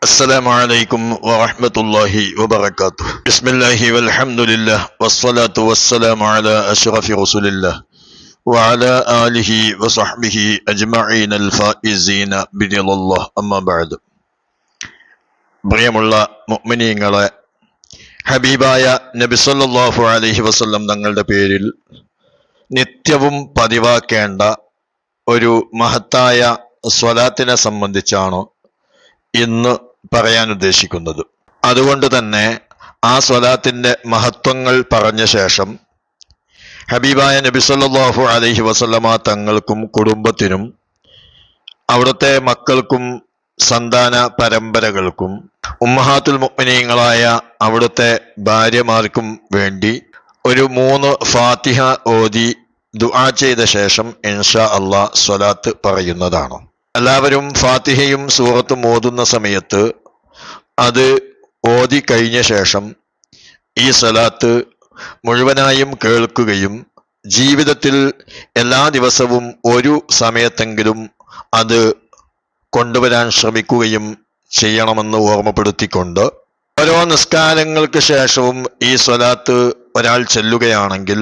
السلام عليكم ورحمة الله وبركاته بسم الله والحمد لله والصلاة والسلام على أشرف رسول الله وعلى آله وصحبه أجمعين الفائزين برضا الله أما بعد പ്രിയമുള്ള മുഅ്മിനീങ്ങളെ ഹബീബായ നബി സല്ലല്ലാഹു അലൈഹി വസല്ലം തങ്ങളുടെ പേരിൽ നിത്യവും പതിവാക്കേണ്ട ഒരു മഹത്തായ സ്വലാത്തിനെ സംബന്ധിച്ചാണ് ഇന്ന് പറയാൻ ഉദ്ദേശിക്കുന്നത്. അതുകൊണ്ട് തന്നെ ആ സ്വലാത്തിന്റെ മഹത്വങ്ങൾ പറഞ്ഞ ശേഷം ഹബീബായ നബി സല്ലല്ലാഹു അലൈഹി വസല്ലമ തങ്ങൾക്കും കുടുംബത്തിനും അവിടുത്തെ മക്കൾക്കും സന്താന പരമ്പരകൾക്കും ഉമ്മഹാത്തുൽ മുഅ്മിനീങ്ങളായ അവിടുത്തെ ഭാര്യമാർക്കും വേണ്ടി ഒരു മൂന്ന് ഫാത്തിഹ ഓതി ദുആ ചെയ്ത ശേഷം ഇൻഷാ അള്ളാ സ്വലാത്ത് പറയുന്നതാണ്. എല്ലാവരും ഫാത്തിഹയും സൂറത്തും ഓതുന്ന സമയത്ത് അത് ഓതി കഴിഞ്ഞ ശേഷം ഈ സലാത്ത് മുഴുവനായും കേൾക്കുകയും ജീവിതത്തിൽ എല്ലാ ദിവസവും ഒരു സമയത്തെങ്കിലും അത് കൊണ്ടുവരാൻ ശ്രമിക്കുകയും ചെയ്യണമെന്ന് ഓർമ്മപ്പെടുത്തിക്കൊണ്ട് ഓരോ നിസ്കാരങ്ങൾക്ക് ശേഷവും ഈ സ്വലാത്ത് ഒരാൾ ചെല്ലുകയാണെങ്കിൽ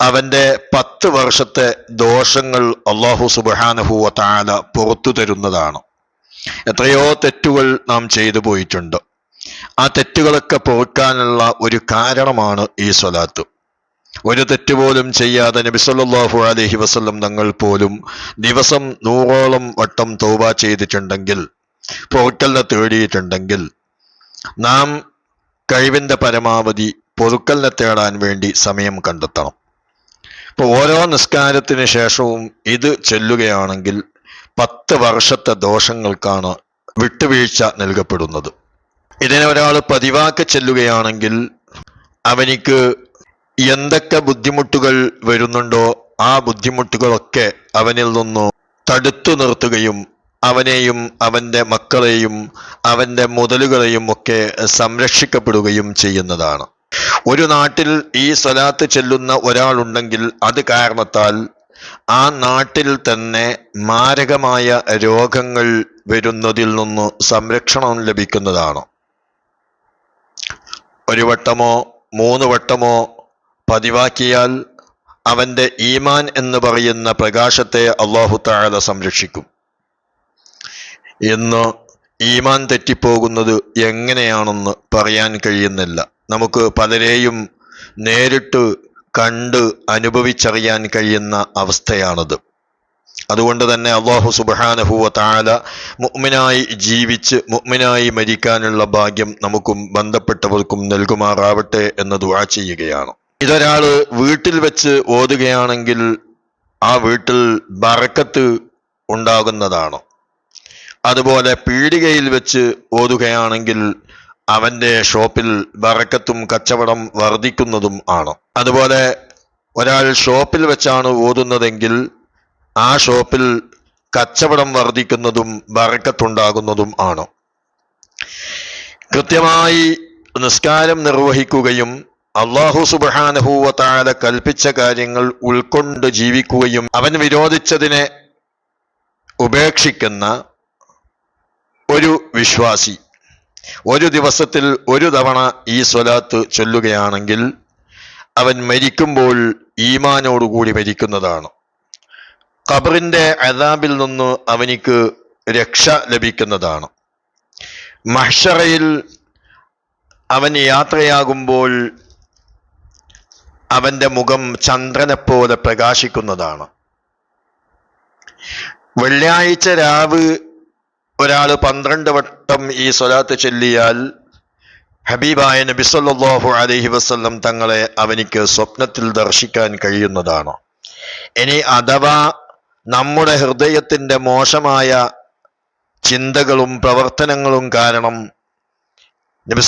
അവന്റെ പത്ത് വർഷത്തെ ദോഷങ്ങൾ അള്ളാഹു സുബാനഹുവ താല പുറത്തു തരുന്നതാണ്. എത്രയോ തെറ്റുകൾ നാം ചെയ്തു പോയിട്ടുണ്ട്. ആ തെറ്റുകളൊക്കെ പൊറുക്കാനുള്ള ഒരു കാരണമാണ് ഈ സ്വലാത്ത്. ഒരു തെറ്റുപോലും ചെയ്യാതെ നബി അലഹി അലൈഹി വസല്ലം തങ്ങൾ പോലും ദിവസം നൂറോളം വട്ടം തൗബ ചെയ്തിട്ടുണ്ടെങ്കിൽ പൊറുക്കലിനെ തേടിയിട്ടുണ്ടെങ്കിൽ നാം കഴിവിന്റെ പരമാവധി പൊറുക്കലിനെ തേടാൻ വേണ്ടി സമയം കണ്ടെത്തണം. ഇപ്പൊ ഓരോ നിസ്കാരത്തിന് ശേഷവും ഇത് ചെല്ലുകയാണെങ്കിൽ പത്ത് വർഷത്തെ ദോഷങ്ങൾക്കാണ് വിട്ടുവീഴ്ച നൽകപ്പെടുന്നത്. ഇതിനെ ഒരാൾ പതിവാക്കി ചെല്ലുകയാണെങ്കിൽ അവനിക്ക് എന്തൊക്കെ ബുദ്ധിമുട്ടുകൾ വരുന്നുണ്ടോ ആ ബുദ്ധിമുട്ടുകളൊക്കെ അവനിൽ നിന്നു തടുത്തു നിർത്തുകയും അവനെയും അവന്റെ മക്കളെയും അവന്റെ മുതലുകളെയും ഒക്കെ സംരക്ഷിക്കപ്പെടുകയും ചെയ്യുന്നതാണ്. ഒരു നാട്ടിൽ ഈ സ്വലാത്ത് ചെല്ലുന്ന ഒരാളുണ്ടെങ്കിൽ അത് കാരണത്താൽ ആ നാട്ടിൽ തന്നെ മാരകമായ രോഗങ്ങൾ വരുന്നതിൽ നിന്ന് സംരക്ഷണം ലഭിക്കുന്നതാണ്. ഒരു വട്ടമോ മൂന്ന് വട്ടമോ പതിവാക്കിയാൽ അവന്റെ ഈമാൻ എന്ന് പറയുന്ന പ്രകാശത്തെ അള്ളാഹു താഴെ സംരക്ഷിക്കും. ഇന്ന് ഈമാൻ തെറ്റിപ്പോകുന്നത് എങ്ങനെയാണെന്ന് പറയാൻ കഴിയുന്നില്ല. നമുക്ക് പലരെയും നേരിട്ട് കണ്ട് അനുഭവിച്ചറിയാൻ കഴിയുന്ന അവസ്ഥയാണത്. അതുകൊണ്ട് തന്നെ അള്ളാഹു സുബാനഹുവ താല മുഗ്മിനായി ജീവിച്ച് മുഗ്മിനായി മരിക്കാനുള്ള ഭാഗ്യം നമുക്കും ബന്ധപ്പെട്ടവർക്കും നൽകുമാറാവട്ടെ എന്ന് ദുആ ചെയ്യുകയാണ്. ഇതൊരാൾ വീട്ടിൽ വെച്ച് ഓതുകയാണെങ്കിൽ ആ വീട്ടിൽ ബറക്കത്ത് ഉണ്ടാകുന്നതാണ്. അതുപോലെ പീടികയിൽ വെച്ച് ഓതുകയാണെങ്കിൽ അവന്റെ ഷോപ്പിൽ ബറക്കത്തും കച്ചവടം വർദ്ധിക്കുന്നതും ആണ്. അതുപോലെ ഒരാൾ ഷോപ്പിൽ വെച്ചാണ് ഓതുന്നതെങ്കിൽ ആ ഷോപ്പിൽ കച്ചവടം വർദ്ധിക്കുന്നതും ബറക്കത്തുണ്ടാകുന്നതും ആണ്. കൃത്യമായി നിസ്കാരം നിർവഹിക്കുകയും അള്ളാഹു സുബാനഹൂവത്താല കൽപ്പിച്ച കാര്യങ്ങൾ ഉൾക്കൊണ്ട് ജീവിക്കുകയും അവൻ വിരോധിച്ചതിനെ ഉപേക്ഷിക്കുന്ന ഒരു വിശ്വാസി. ഒരു ദിവസത്തിൽ ഒരു തവണ ഈ സ്വലാത്ത് ചൊല്ലുകയാണെങ്കിൽ അവൻ മരിക്കുമ്പോൾ ഈമാനോടുകൂടി മരിക്കുന്നതാണ്. ഖബറിന്റെ അതാബിൽ നിന്ന് അവനിക്ക് രക്ഷ ലഭിക്കുന്നതാണ്. മഹ്ഷറയിൽ അവൻ യാത്രയാകുമ്പോൾ അവന്റെ മുഖം ചന്ദ്രനെപ്പോലെ പ്രകാശിക്കുന്നതാണ്. വെള്ളിയാഴ്ച രാവ് ഒരാൾ പന്ത്രണ്ട് വട്ടം ഈ സ്വലാത്ത് ചൊല്ലിയാൽ ഹബീബായ നബി സല്ലല്ലാഹു അലൈഹി വസല്ലം തങ്ങളെ അവനിക്ക് സ്വപ്നത്തിൽ ദർശിക്കാൻ കഴിയുന്നതാണ്. ഇനി അഥവാ നമ്മുടെ ഹൃദയത്തിന്റെ മോശമായ ചിന്തകളും പ്രവർത്തനങ്ങളും കാരണം നബി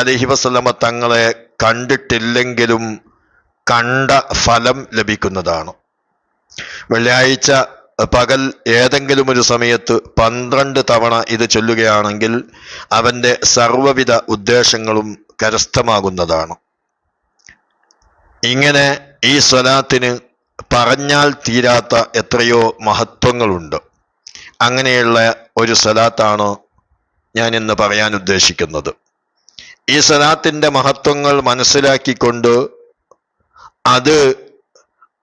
അലൈഹി വസല്ലമ തങ്ങളെ കണ്ടിട്ടില്ലെങ്കിലും കണ്ട ഫലം ലഭിക്കുന്നതാണ്. വെള്ളിയാഴ്ച പകൽ ഏതെങ്കിലും ഒരു സമയത്ത് പന്ത്രണ്ട് തവണ ഇത് ചൊല്ലുകയാണെങ്കിൽ അവന്റെ സർവവിധ ഉദ്ദേശങ്ങളും കരസ്ഥമാകുന്നതാണ്. ഇങ്ങനെ ഈ സ്വലാത്തിന് പറഞ്ഞാൽ തീരാത്ത എത്രയോ മഹത്വങ്ങളുണ്ട്. അങ്ങനെയുള്ള ഒരു സ്വലാത്താണ് ഞാൻ ഇന്ന് പറയാൻ ഉദ്ദേശിക്കുന്നത്. ഈ സ്വലാത്തിന്റെ മഹത്വങ്ങൾ മനസ്സിലാക്കിക്കൊണ്ട് അത്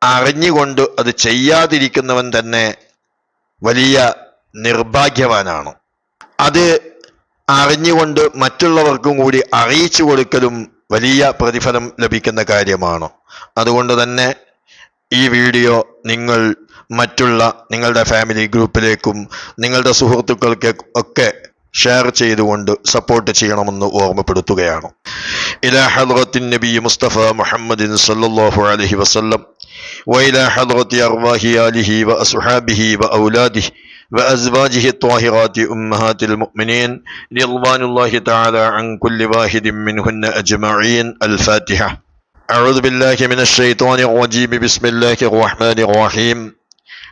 അറിഞ്ഞുകൊണ്ട് അത് ചെയ്യാതിരിക്കുന്നവൻ തന്നെ വലിയ നിർഭാഗ്യവാനാണ്. അത് അറിഞ്ഞുകൊണ്ട് മറ്റുള്ളവർക്കും കൂടി അറിയിച്ചു കൊടുക്കലും വലിയ പ്രതിഫലം ലഭിക്കുന്ന കാര്യമാണ്. അതുകൊണ്ട് തന്നെ ഈ വീഡിയോ നിങ്ങൾ മറ്റുള്ള നിങ്ങളുടെ ഫാമിലി ഗ്രൂപ്പിലേക്കും നിങ്ങളുടെ സുഹൃത്തുക്കൾക്ക് ഒക്കെ ഷെയർ ചെയ്തുകൊണ്ട് സപ്പോർട്ട് ചെയ്യണമെന്ന് ഓർമ്മപ്പെടുത്തുകയാണ്. ഇലാ നബി മുസ്തഫ മുഹമ്മദിൻ സല്ലാഹു അലഹി വസല്ലം وإلى حضرة أرواح آله وأصحابه وأولاده وأزواجه الطاهرات أمهات المؤمنين رضوان الله تعالى عن كل واحد منهن أجمعين. الفاتحة. أعوذ بالله من الشيطان الرجيم. بسم الله الرحمن الرحيم.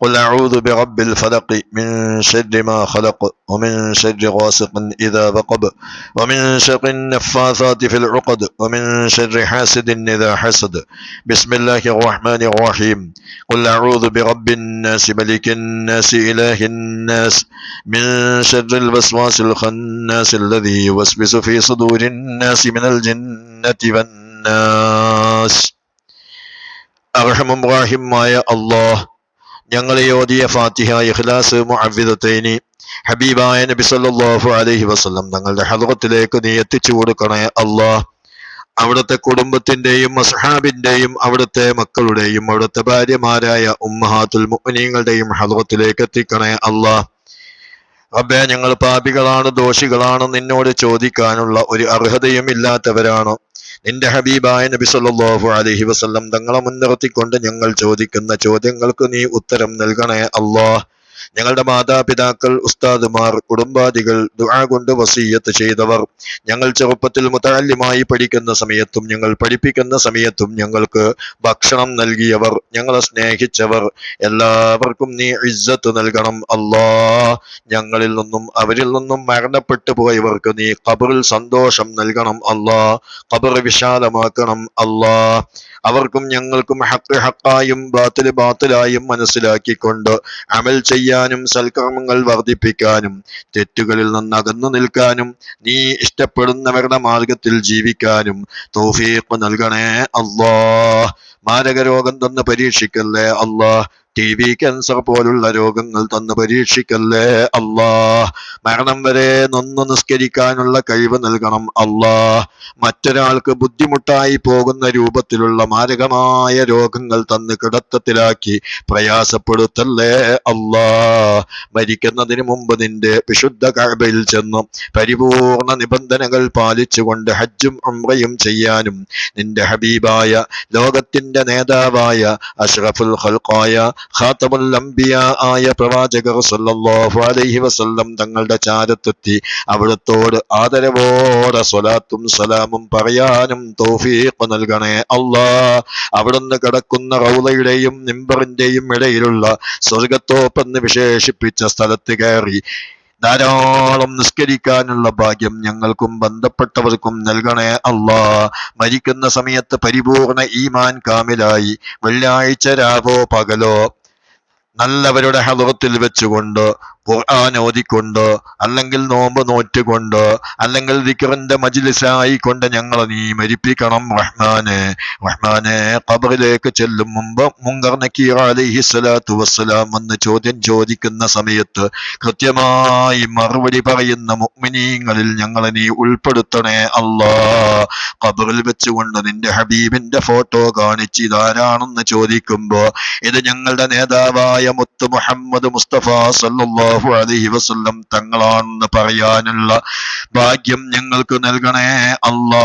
قل أعوذ برب الفلق من شر ما خلق ومن شر غاسق إذا وقب ومن شر النفاثات في العقد ومن شر حاسد إذا حسد بسم الله الرحمن الرحيم قل أعوذ برب الناس ملك الناس إله الناس من شر الوسواس الخناس الذي يوسوس في صدور الناس من الجنة والناس. أرحم راحم يا الله. ഞങ്ങളെ ഓതിയ ഫാത്തിഹ ഇഖ്ലാസ് മുഅവ്വിദത്തൈനി ഹബീബായ നബി സല്ലല്ലാഹു അലൈഹി വസല്ലം തങ്ങളുടെ ഹദ്റത്തിലേക്ക് നീ എത്തിച്ചു കൊടുക്കണേ അല്ലാഹ് അവിടുത്തെ കുടുംബത്തിന്റെയും അസ്ഹാബിന്റെയും അവിടുത്തെ മക്കളുടെയും അവിടുത്തെ ഭാര്യമാരായ ഉമ്മഹാത്തുൽ മുഅ്മിനീങ്ങളുടെയും ഹദ്റത്തിലേക്ക് എത്തിക്കണേ അല്ലാഹ് റബ്ബേ ഞങ്ങൾ പാപികളാണ് ദോഷികളാണ് നിന്നോട് ചോദിക്കാനുള്ള ഒരു അർഹതയും ഇല്ലാത്തവരാണ് നിന്റെ ഹബീബായ നബി സല്ലല്ലാഹു അലൈഹി വസല്ലം തങ്ങളെ മുൻനിർത്തിക്കൊണ്ട് ഞങ്ങൾ ചോദിക്കുന്ന ചോദ്യങ്ങൾക്ക് നീ ഉത്തരം നൽകണേ അല്ലാഹ്. ഞങ്ങളുടെ മാതാപിതാക്കൾ ഉസ്താദുമാർ കുടുംബാദികൾ ദുആ കൊണ്ട് വസീയത്ത് ചെയ്തവർ. ഞങ്ങൾ ചെറുപ്പത്തിൽ മുതാല്യമായി പഠിക്കുന്ന സമയത്തും ഞങ്ങൾ പഠിപ്പിക്കുന്ന സമയത്തും ഞങ്ങൾക്ക് ഭക്ഷണം നൽകിയവർ ഞങ്ങളെ സ്നേഹിച്ചവർ. എല്ലാവർക്കും നീ ഇജ്ജത്ത് നൽകണം. അല്ലാ ഞങ്ങളിൽ നിന്നും അവരിൽ നിന്നും മരണപ്പെട്ടു പോയവർക്ക് നീ ഖബറിൽ സന്തോഷം നൽകണം. അല്ലാ ഖബർ വിശാലമാക്കണം. അല്ലാ അവർക്കും ഞങ്ങൾക്കും ഹക്ക് ഹക്കായും ബാത്തിൽ ബാത്തിലായും മനസ്സിലാക്കിക്കൊണ്ട് അമൽ ചെയ്യാനും സൽക്കർമ്മങ്ങൾ വർദ്ധിപ്പിക്കാനും തെറ്റുകളിൽ നിന്ന് അകന്നു നിൽക്കാനും നീ ഇഷ്ടപ്പെടുന്നവരുടെ മാർഗത്തിൽ ജീവിക്കാനും തൗഫീഖ് നൽകണേ അള്ളാഹ്. മാരക രോഗം തന്ന് പരീക്ഷിക്കല്ലേ അല്ലാ ടി ബി ക്യാൻസർ പോലുള്ള രോഗങ്ങൾ തന്നു പരീക്ഷിക്കല്ലേ? അല്ലാ മരണം വരെ നൊന്ന് നിസ്കരിക്കാനുള്ള കഴിവ് നൽകണം. അല്ലാ മറ്റൊരാൾക്ക് ബുദ്ധിമുട്ടായി പോകുന്ന രൂപത്തിലുള്ള മാരകമായ രോഗങ്ങൾ തന്ന് കിടത്തത്തിലാക്കി പ്രയാസപ്പെടുത്തല്ലേ? അല്ലാ മരിക്കുന്നതിന് മുമ്പ് നിന്റെ വിശുദ്ധ കഴിവയിൽ ചെന്ന് പരിപൂർണ നിബന്ധനകൾ പാലിച്ചുകൊണ്ട് ഹജ്ജും ഉംറയും ചെയ്യാനും നിന്റെ ഹബീബായ ലോകത്തിന്റെ നേതാവായ അഷ്റഫുൽ ഖൽഖായ ഖാത്തമുൽ അംബിയ ആയ പ്രവാചകർ സല്ലല്ലാഹു അലൈഹി വസല്ലം തങ്ങളുടെ ചാരത്തെത്തി അവിടത്തോട് ആദരവോടെ സ്വലാത്തും സലാമും പറയാനും തൗഫീഖ് നൽകണേ അല്ലാ. അവിടുന്ന് കിടക്കുന്ന റൗളയുടെയും നിമ്പറിന്റെയും ഇടയിലുള്ള സ്വർഗത്തോപ്പെന്ന് വിശേഷിപ്പിച്ച സ്ഥലത്ത് കയറി ധാരാളം നിസ്കരിക്കാനുള്ള ഭാഗ്യം ഞങ്ങൾക്കും ബന്ധപ്പെട്ടവർക്കും നൽകണേ അല്ലാ മരിക്കുന്ന സമയത്ത് പരിപൂർണ ഈമാൻ കാമിലായി. വെള്ളിയാഴ്ച രാവോ പകലോ. നല്ലവരുടെ ഹലവത്തിൽ വെച്ചുകൊണ്ട് ഖുർആൻ ഓതിക്കൊണ്ട് അല്ലെങ്കിൽ നോമ്പ് നോറ്റുകൊണ്ട് അല്ലെങ്കിൽ ദിക്റിന്റെ മജ്ലിസായി കൊണ്ട് ഞങ്ങളെ നീ മരിപ്പിക്കണം റഹ്മാനെ. റഹ്മാനെ ഖബറിലേക്ക് ചെല്ലും മുമ്പ് മുങ്കർ നക്കീർ അലൈഹി സ്വലാത്തു വസ്സലാം എന്ന് ചോദ്യം ചോദിക്കുന്ന സമയത്ത് കൃത്യമായി മറുപടി പറയുന്ന മുഅ്മിനീങ്ങളിൽ ഞങ്ങളെ നീ ഉൾപ്പെടുത്തണേ അല്ലാ. ഖബറിൽ വെച്ചുകൊണ്ട് നിന്റെ ഹബീബിന്റെ ഫോട്ടോ കാണിച്ച് ഇതാരാണെന്ന് ചോദിക്കുമ്പോ ഇത് ഞങ്ങളുടെ നേതാവായ മുത്ത് മുഹമ്മദ് മുസ്തഫ സല്ലല്ലാഹു സല്ലല്ലാഹു അലൈഹി വസല്ലം തങ്ങളാണെന്ന് പറയാനുള്ള ഭാഗ്യം ഞങ്ങൾക്ക് നൽകണേ. അല്ലാ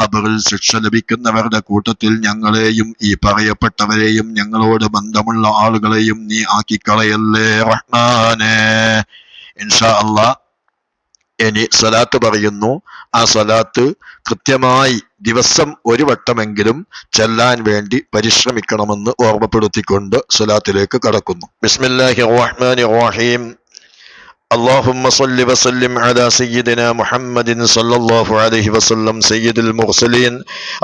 ഖബറിൽ ശിക്ഷ ലഭിക്കുന്നവരുടെ കൂട്ടത്തിൽ ഞങ്ങളെയും ഈ പറയപ്പെട്ടവരെയും ഞങ്ങളോട് ബന്ധമുള്ള ആളുകളെയും നീ ആക്കിക്കളയല്ലേ റഹ്മാനെ. ഇൻഷാ അല്ലാ ഇനി സലാത്ത് പറയുന്നു. ആ സലാത്ത് കൃത്യമായി ദിവസം ഒരു വട്ടമെങ്കിലും ചെല്ലാൻ വേണ്ടി പരിശ്രമിക്കണമെന്ന് ഓർമ്മപ്പെടുത്തിക്കൊണ്ട് സ്വലാത്തിലേക്ക് കടക്കുന്നു. ബിസ്മില്ലാഹി റഹ്മാനി റഹീം. اللهم صل وسلم على سيدنا محمد صلى الله عليه وسلم سيد المرسلين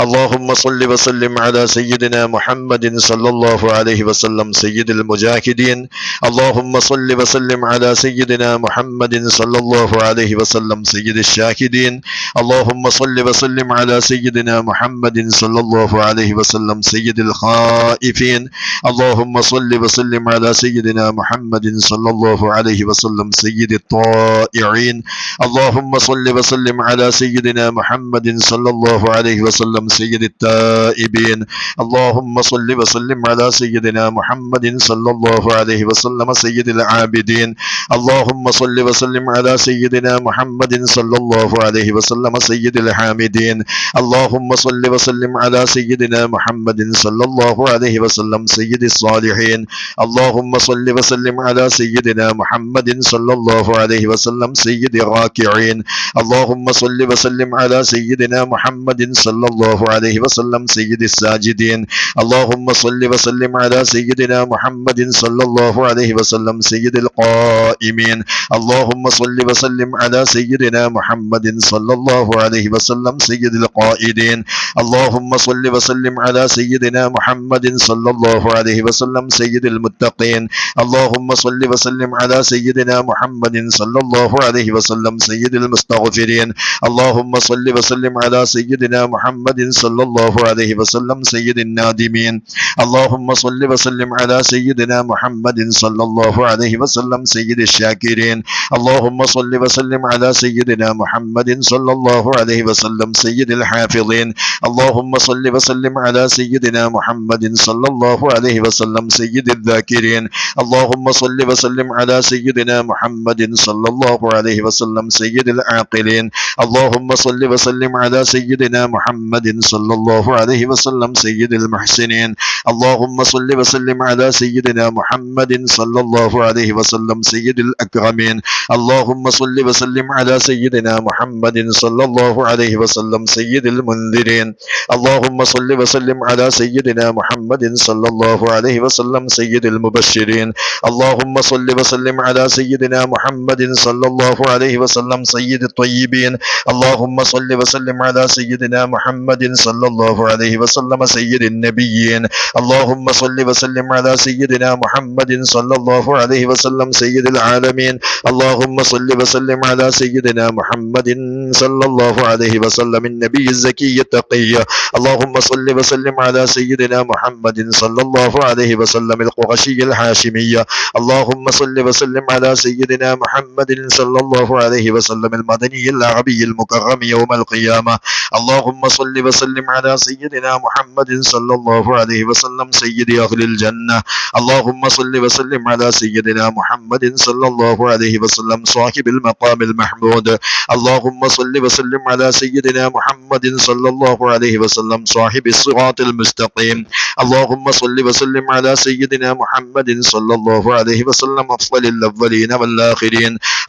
اللهم صل وسلم على سيدنا محمد صلى الله عليه وسلم سيد المجاهدين اللهم صل وسلم على سيدنا محمد صلى الله عليه وسلم سيد الشاهدين اللهم صل وسلم على سيدنا محمد صلى الله عليه وسلم سيد الخائفين اللهم صل وسلم على سيدنا محمد صلى الله عليه وسلم سيد الطائعين. اللهم صل وسلم على سيدنا محمد صلى الله عليه وسلم سيد التائبين. اللهم صل وسلم على سيدنا محمد صلى الله عليه وسلم سيد العابدين. اللهم صل وسلم على سيدنا محمد صلى الله عليه وسلم سيد الحامدين. اللهم صل وسلم على سيدنا محمد صلى الله عليه وسلم سيد الصالحين. اللهم صل وسلم على سيدنا محمد صلى الله عليه وسلم سيد الراكعين اللهم صل وسلم على سيدنا محمد صلى الله عليه وسلم سيد الساجدين اللهم صل وسلم على سيدنا محمد صلى الله عليه وسلم سيد القائمين اللهم صل وسلم على سيدنا محمد صلى الله عليه وسلم سيد القائدين اللهم صل وسلم على سيدنا محمد صلى الله عليه وسلم سيد المتقين اللهم صل وسلم على سيدنا محمد صلى الله عليه وسلم سيد المستغفرين اللهم صل وسلم على سيدنا محمد صلى الله عليه وسلم سيد النادمين اللهم صل وسلم على سيدنا محمد صلى الله عليه وسلم سيد الشاكرين اللهم صل وسلم على سيدنا محمد صلى الله عليه وسلم سيد الحافظين اللهم صل وسلم على سيدنا محمد صلى الله عليه وسلم سيد الذاكرين اللهم صل وسلم على سيدنا محمد صلى الله عليه وسلم سيد العاقلين اللهم صل وسلم على سيدنا محمد صلى الله عليه وسلم سيد المحسنين اللهم صل وسلم على سيدنا محمد صلى الله عليه وسلم سيد الأكرمين اللهم صل وسلم على سيدنا محمد صلى الله عليه وسلم سيد المنذرين اللهم صل وسلم على سيدنا محمد صلى الله عليه وسلم سيد المبشرين اللهم صل وسلم على سيدنا محمد صلى الله عليه وسلم سيد الطيبين. اللهم صل وسلم على سيدنا محمد صلى الله عليه وسلم سيد النبيين. اللهم صل وسلم على سيدنا محمد صلى الله عليه وسلم سيد العالمين. اللهم صل وسلم على سيدنا محمد صلى الله عليه وسلم النبي الزكي التقي. اللهم صل وسلم على سيدنا محمد صلى الله عليه وسلم القرشي الحاشمي. اللهم صل وسلم على سيدنا محمد صلى الله عليه وسلم المدني العربي المكرم يوم القيامة اللهم صل وسلم على سيدنا محمد صلى الله عليه وسلم سيد أهل الجنة اللهم صل وسلم على سيدنا محمد صلى الله عليه وسلم صاحب المقام المحمود اللهم صل وسلم على سيدنا محمد صلى الله عليه وسلم صاحب الصراط المستقيم اللهم صل وسلم على سيدنا محمد صلى الله عليه وسلم أفضل الأولين والآخرين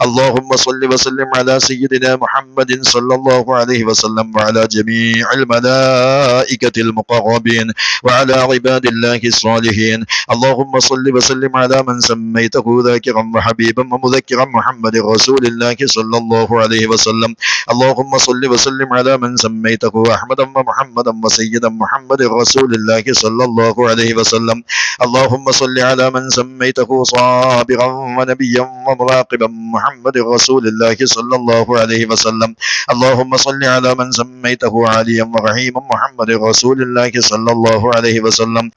اللهم صل وسلم على سيدنا محمد صلى الله عليه وسلم وعلى جميع الملائكة المقربين وعلى عباد الله الصالحين. اللهم صل وسلم على من سميته ذاكرا وحبيبا ومذكرا محمد رسول الله صلى الله عليه وسلم. اللهم صل وسلم على من سميته احمدا ومحمدا وسيدا محمد رسول الله صلى الله عليه وسلم. اللهم صل على من سميته صابرا ونبيا ومراقبا محمد رسول الله صلى الله عليه وسلم اللهم صل على من سميته عليا ورحيما محمد رسول الله صلى الله عليه وسلم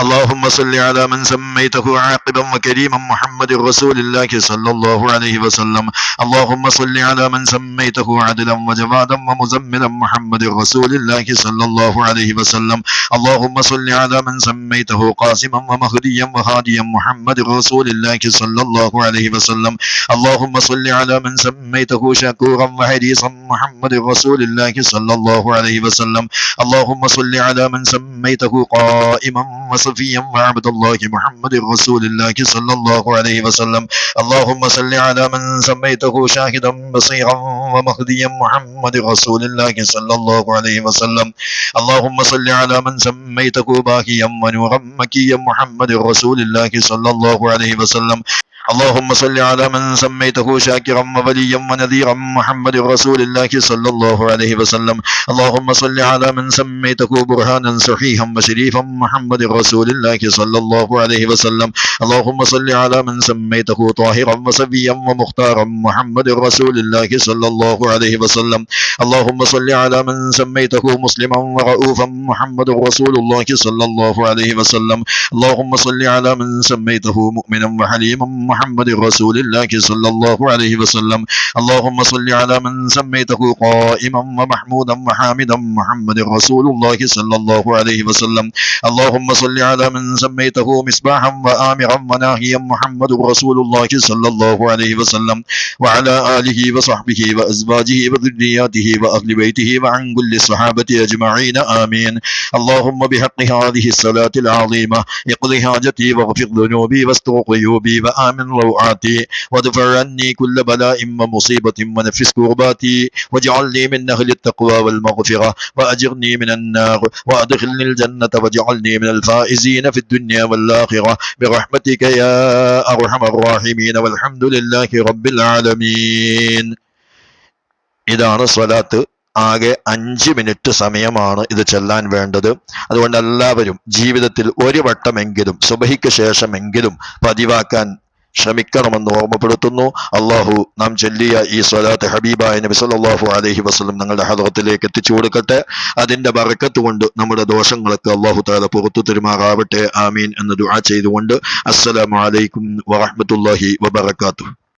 اللهم صل على من سميته عاقبا وكريما محمد رسول الله صلى الله عليه وسلم. اللهم صل على من سميته عدلا وجوادا ومزملا محمد رسول الله صلى الله عليه وسلم. اللهم صل على من سميته قاسما ومهديا وهاديا محمد رسول الله صلى الله عليه وسلم. اللهم صل على من سميته شكورا وحريصا محمد رسول الله صلى الله عليه وسلم. اللهم صل على من سميته قائما وصفيا وعبد الله محمد رسول الله صلى الله عليه وسلم اللهم صل على من سميته شاهدا بصيرا ومهديا محمد رسول الله صلى الله عليه وسلم اللهم صل على من سميته باقيا ونورا مكيا محمد رسول الله صلى الله عليه وسلم اللهم صل على من سميته شاكرا ووليا ونذيرا محمد رسول الله صلى الله عليه وسلم. اللهم صل على من سميته برهانا صحيحا وشريفا محمد رسول الله صلى الله عليه وسلم. اللهم صل على من سميته طاهرا وسبيا ومختارا محمد رسول الله صلى الله عليه وسلم. اللهم صل على من سميته مسلما ورؤوفا محمد رسول الله صلى الله عليه وسلم. اللهم صل على من سميته مؤمنا وحليما محمد رسول الله صلى الله عليه وسلم. اللهم صل على من سميته قائما ومحمودا وحامدا محمد رسول الله صلى الله عليه وسلم. اللهم صل على من سميته مصباحا وآمرا وناهيا محمد رسول الله صلى الله عليه وسلم. وعلى آله وصحبه وأزواجه وذرياته وأهل بيته وعن كل الصحابة أجمعين. آمين. اللهم بحق هذه الصلاة العظيمة. اقض حاجتي واغفر ذنوبي واستر عيوبي وآمن روعاتي وادفع عني كل بلاء ومصيبة ونفس كرباتي واجعلني من أهل التقوى والمغفرة وأجرني من النار وأدخلني الجنة واجعلني من الفائزين في الدنيا والآخرة برحمتك يا أرحم الراحمين والحمد لله رب العالمين ഇതാണ് സ്വലാത്ത് ആകെ അഞ്ച് മിനിറ്റ് സമയമാണ് ഇത് ചെല്ലാൻ വേണ്ടത് അതുകൊണ്ട് എല്ലാവരും ജീവിതത്തിൽ ഒരു വട്ടമെങ്കിലും സുബഹിക്ക് ശേഷമെങ്കിലും പതിവാക്കാൻ ശ്രമിക്കണമെന്ന് ഓർമ്മപ്പെടുത്തുന്നു. അള്ളാഹു നാം ചൊല്ലിയ ഈ സ്വലാത്ത് ഹബീബായ നബി സല്ലല്ലാഹു അലഹി വസ്ലം നിങ്ങളുടെ ഹദറത്തിലേക്ക് എത്തിച്ചു കൊടുക്കട്ടെ. അതിന്റെ ബറക്കത്ത് കൊണ്ട് നമ്മുടെ ദോഷങ്ങളൊക്കെ അള്ളാഹു താല പുറത്തു തെരുമാറാവട്ടെ. ആമീൻ എന്ന് ദുആ ചെയ്തുകൊണ്ട് അസ്സലാമു അലൈക്കും വറഹ്മത്തുള്ളാഹി വബറകാതുഹു.